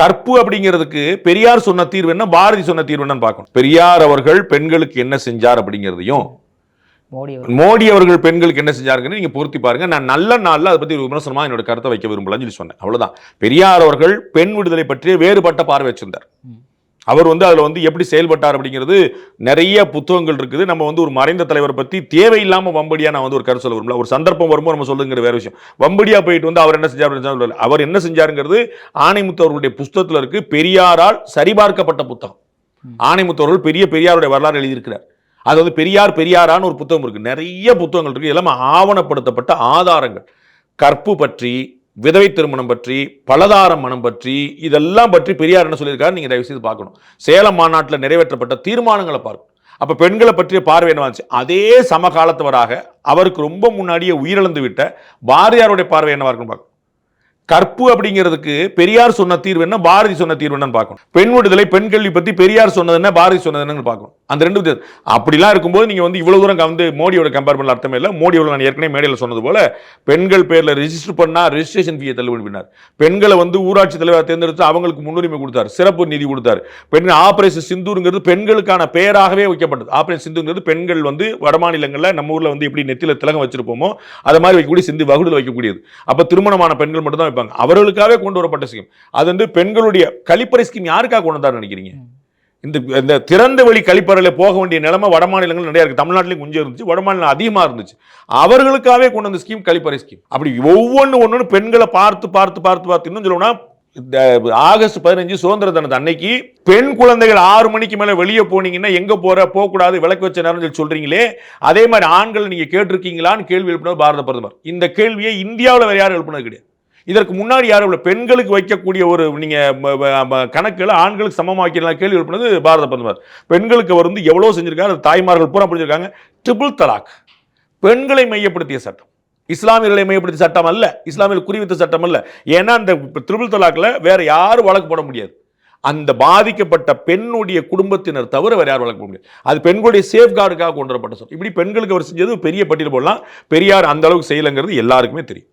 கற்பு அப்படிங்கிறதுக்கு பெரியார் சொன்ன தீர்வு என்ன? பாரதி சொன்ன தீர்வு என்னன்னு பார்க்கணும். பெரியார் அவர்கள் பெண்களுக்கு என்ன செஞ்சார் அப்படிங்கிறதையும் மோடி அவர் மோடி அவர்கள் பெண்களுக்கு என்ன செஞ்சாருங்கன்னு நீங்க பொருத்தி பாருங்க. நான் நல்ல நாள்ல அதை பத்தி விமர்சனமா என்னோட கருத்தை வைக்க விரும்பலன்னு சொல்லி சொன்னேன். அவ்வளவுதான். பெரியார் அவர்கள் பெண் விடுதலை பற்றிய வேறுபட்ட பார்வை வச்சிருந்தார். அவர் வந்து அதில் வந்து எப்படி செயல்பட்டார் அப்படிங்கிறது நிறைய புத்தகங்கள் இருக்குது. நம்ம வந்து ஒரு மறைந்த தலைவரை பற்றி தேவையில்லாமல் வம்படியாக நான் வந்து ஒரு கருத்து சொல்ல விரும்பல. ஒரு சந்தர்ப்பம் வரும்போது நம்ம சொல்லுங்கிற வேறு விஷயம். வம்படியாக போயிட்டு வந்து அவர் என்ன செஞ்சார் அப்படின்னு சொல்லல. அவர் என்ன செஞ்சாருங்கிறது ஆணைமுத்து அவர்களுடைய புஸ்தகத்தில் இருக்கு. பெரியாரால் சரிபார்க்கப்பட்ட புத்தகம். ஆணைமுத்தவர்கள் ஆணைமுத்து அவர்கள் பெரிய பெரியாருடைய வரலாறு எழுதியிருக்கிறார். அது வந்து பெரியார் பெரியாரான்னு ஒரு புத்தகம் இருக்குது நிறைய புத்தகங்கள் இருக்குது எல்லாமே ஆவணப்படுத்தப்பட்ட ஆதாரங்கள். கற்பு பற்றி விதவை திருமணம் பற்றி பலதார மனம் பற்றி இதெல்லாம் பற்றி பெரியார் என்ன சொல்லியிருக்காரு நீங்கள் தயவு செய்து பார்க்கணும். சேலம் மாநாட்டில் நிறைவேற்றப்பட்ட தீர்மானங்களை பார்க்கணும். அப்போ பெண்களை பற்றிய பார்வை என்ன வந்துச்சு? அதே சமகாலத்தவராக அவருக்கு ரொம்ப முன்னாடியே உயிரிழந்து விட்ட பாரதியாருடைய பார்வை என்னவா இருக்குன்னு பார்க்கணும். கற்பு அப்படிங்கிறதுக்கு பெரியார் சொன்ன தீர்வு என்ன பாரதி சொன்ன தீர்வு என்னன்னு பார்க்கணும். பெண் விடுதலை பெண் கல்வி பற்றி பெரியார் சொன்னது என்ன பாரதி சொன்னது என்னன்னு பார்க்கணும். அந்த ரெண்டு வித்தியாசம். அப்படிலாம் இருக்கும்போது நீங்கள் வந்து இவ்வளோ தூரம் வந்து மோடியோட கம்பேர் பண்ணல அர்த்தமே இல்லை. மோடியோட நான் ஏற்கனவே மேடையில் சொன்னது போல் பெண்கள் பேரில் ரிஜிஸ்டர் பண்ணால் ரிஜிஸ்ட்ரேஷன் ஃபீயை தள்ளுபடி பண்ணார் பெண்களை வந்து ஊராட்சி தலைவர் தேர்ந்தெடுத்து அவங்களுக்கு முன்னுரிமை கொடுத்தார். சிறப்பு நிதி கொடுத்தார். பெண்கள் ஆபரேஷன் சிந்தூருங்கிறது பெண்களுக்கான பெயராகவே வைக்கப்பட்டது. ஆபரேஷன் சிந்துங்கிறது பெண்கள் வந்து வடமாநிலங்களில் நம்ம ஊரில் வந்து எப்படி நெத்தியில் திலகம் வச்சிருப்போமோ அதை மாதிரி வைக்கக்கூடிய சிந்து வகுடில் வைக்கக்கூடியது. அப்போ திருமணமான பெண்கள் மட்டும் தான் வைப்பாங்க. அவர்களுக்காகவே கொண்டு வரப்பட்ட ஸ்கீம் அது வந்து பெண்களுடைய கழிப்பறை ஸ்கீம் யாருக்காக கொண்டு வந்தாருன்னு நினைக்கிறீங்க? இந்த இந்த திறந்த வெளி கழிப்பறையில் போக வேண்டிய நிலைமை வட மாநிலங்கள் நிறையா இருக்குது தமிழ்நாட்டிலையும் கொஞ்சம் இருந்துச்சு. வட மாநிலம் அதிகமாக இருந்துச்சு. அவர்களுக்காகவே கொண்டு வந்த ஸ்கீம் கழிப்பறை ஸ்கீம் அப்படி ஒவ்வொன்று ஒன்று பெண்களை பார்த்து பார்த்து பார்த்து பார்த்து இன்னும் சொல்லணும்னா இந்த ஆகஸ்ட் பதினஞ்சு சுதந்திர தினத்து அன்னைக்கு பெண் குழந்தைகள் ஆறு மணிக்கு மேலே வெளியே போனீங்கன்னா எங்கே போகிற போகக்கூடாது விளக்கு வச்ச நேரம் சொல்லி சொல்கிறீங்களே அதே மாதிரி ஆண்கள் நீங்கள் கேட்டிருக்கீங்களான்னு கேள்வி எழுப்பினது பாரத பிரதமர். இந்த கேள்வியை இந்தியாவில் வேறு யாரும் எழுப்பினது கிடையாது. இதற்கு முன்னாடி யாரும் இல்லை பெண்களுக்கு வைக்கக்கூடிய ஒரு நீங்கள் கணக்கில் ஆண்களுக்கு சமமாக்கலாம் கேள்வி எழுப்பினது பாரத பிரதமர். பெண்களுக்கு அவர் வந்து எவ்வளோ செஞ்சிருக்காரு தாய்மார்கள் பூரா புரிஞ்சிருக்காங்க. ட்ரிபிள் தலாக். பெண்களை மையப்படுத்திய சட்டம். இஸ்லாமியர்களை மையப்படுத்திய சட்டம் அல்ல இஸ்லாமியர்கள் குறிவித்த சட்டம் அல்ல. ஏன்னா அந்த ட்ரிபிள் தலாக்கில் வேறு யாரும் வழக்கு போட முடியாது. அந்த பாதிக்கப்பட்ட பெண்ணுடைய குடும்பத்தினர் தவிர வேறு யார் வழக்கு போட முடியாது. அது பெண்களுடைய சேஃப்கார்டுக்காக கொண்டு வரப்பட்ட சொல் இப்படி பெண்களுக்கு அவர் செஞ்சது பெரிய பட்டியல் போடலாம். பெரியார் அந்த அளவுக்கு செய்யலைங்கிறது எல்லாருக்குமே தெரியும்.